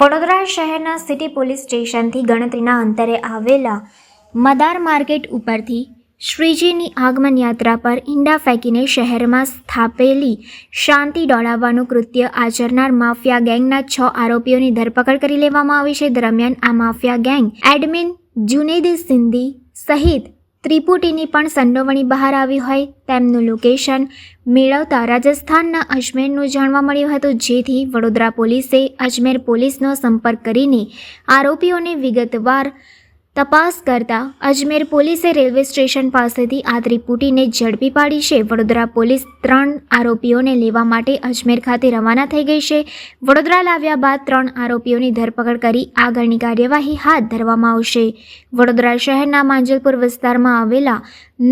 વડોદરા શહેરના city police સ્ટેશનથી ગણતરીના અંતરે આવેલા મદાર માર્કેટ ઉપરથી શ્રીજીની આગમન યાત્રા પર ઈંડા ફેંકીને શહેરમાં સ્થાપેલી શાંતિ ડોળાવવાનું કૃત્ય આચરનાર માફિયા ગેંગના છ આરોપીઓની ધરપકડ કરી લેવામાં આવી છે. દરમિયાન આ mafia gang admin Juned Sindhi સહિત ત્રિપુટીની પણ સંડોવણી બહાર આવી હોય તેમનું લોકેશન મેળવતા રાજસ્થાનના અજમેરનું જાણવા મળ્યું હતું. જેથી વડોદરા પોલીસે અજમેર પોલીસનો સંપર્ક કરીને આરોપીઓને વિગતવાર તપાસ કરતા અજમેર પોલીસે રેલવે સ્ટેશન પાસેથી આ ત્રિપુટીને ઝડપી પાડી છે. વડોદરા પોલીસ ત્રણ આરોપીઓને લેવા માટે અજમેર ખાતે રવાના થઈ ગઈ છે. વડોદરા લાવ્યા બાદ ત્રણ આરોપીઓની ધરપકડ કરી આગળની કાર્યવાહી હાથ ધરવામાં આવશે. વડોદરા શહેરના માંજલપુર વિસ્તારમાં આવેલા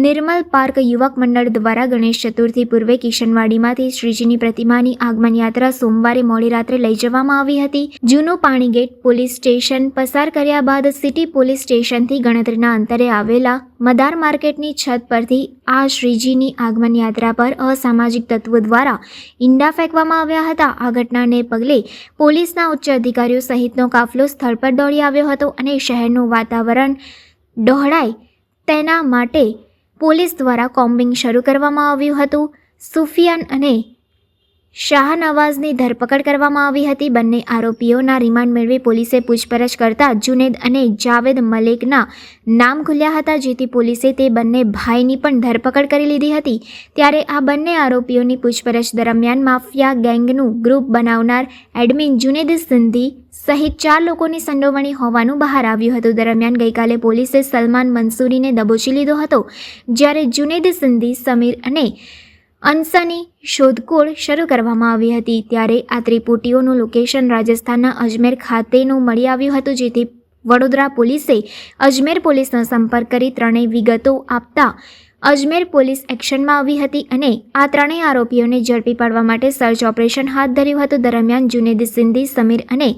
નિર્મલ પાર્ક યુવક મંડળ દ્વારા ગણેશ ચતુર્થી પૂર્વે કિશનવાડીમાંથી શ્રીજીની પ્રતિમાની આગમન યાત્રા સોમવારે મોડી રાત્રે લઈ જવામાં આવી હતી. જૂનું પાણીગેટ પોલીસ સ્ટેશન પસાર કર્યા બાદ સિટી પોલીસ સ્ટેશનથી ગણતરીના અંતરે આવેલા મદાર માર્કેટની છત પરથી આ શ્રીજીની આગમન યાત્રા પર અસામાજિક તત્વો દ્વારા ઈંડા ફેંકવામાં આવ્યા હતા. આ ઘટનાને પગલે પોલીસના ઉચ્ચ અધિકારીઓ સહિતનો કાફલો સ્થળ પર દોડી આવ્યો હતો અને શહેરનું વાતાવરણ ડહોળાય તેના માટે પોલીસ દ્વારા કોમ્બિંગ શરૂ કરવામાં આવ્યું હતું. સુફિયાન અને શાહનવાઝની ધરપકડ કરવામાં આવી હતી. બંને આરોપીઓના રિમાન્ડ મેળવી પોલીસે પૂછપરછ કરતા જુનેદ અને જાવેદ મલેકના નામ ખુલ્યા હતા, જેથી પોલીસે તે બંને ભાઈની પણ ધરપકડ કરી લીધી હતી. ત્યારે આ બંને આરોપીઓની પૂછપરછ દરમિયાન માફિયા ગેંગનું ગ્રુપ બનાવનાર એડમિન જુનેદ સિંધી સહિત ચાર લોકોની સંડોવણી હોવાનું બહાર આવ્યું હતું. દરમિયાન ગઈકાલે પોલીસે સલમાન મંસૂરીને દબોચી લીધો હતો, જ્યારે જુનેદ સિંધી, સમીર અને અનસની શોધખોળ શરૂ કરવામાં આવી હતી. ત્યારે આ ત્રિપુટીઓનું લોકેશન રાજસ્થાનના અજમેર ખાતેનું મળી આવ્યું હતું, જેથી વડોદરા પોલીસે અજમેર પોલીસનો સંપર્ક કરી ત્રણેય વિગતો આપતા અજમેર પોલીસ એક્શનમાં આવી હતી અને આ ત્રણેય આરોપીઓને ઝડપી પાડવા માટે સર્ચ ઓપરેશન હાથ ધર્યું હતું. દરમિયાન જુનેદ સિંધી, સમીર અને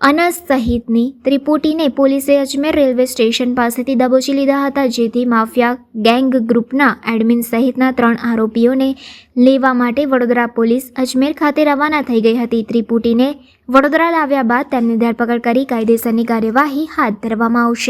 અનસ સહિતની ત્રિપુટીને પોલીસે અજમેર રેલવે સ્ટેશન પાસેથી દબોચી લીધા હતા, જેથી માફિયા ગેંગ ગ્રુપના એડમિન સહિતના ત્રણ આરોપીઓને લેવા માટે વડોદરા પોલીસ અજમેર ખાતે રવાના થઈ ગઈ હતી. ત્રિપુટીને વડોદરા લાવ્યા બાદ તેમની ધરપકડ કરી કાયદેસરની કાર્યવાહી હાથ ધરવામાં આવશે.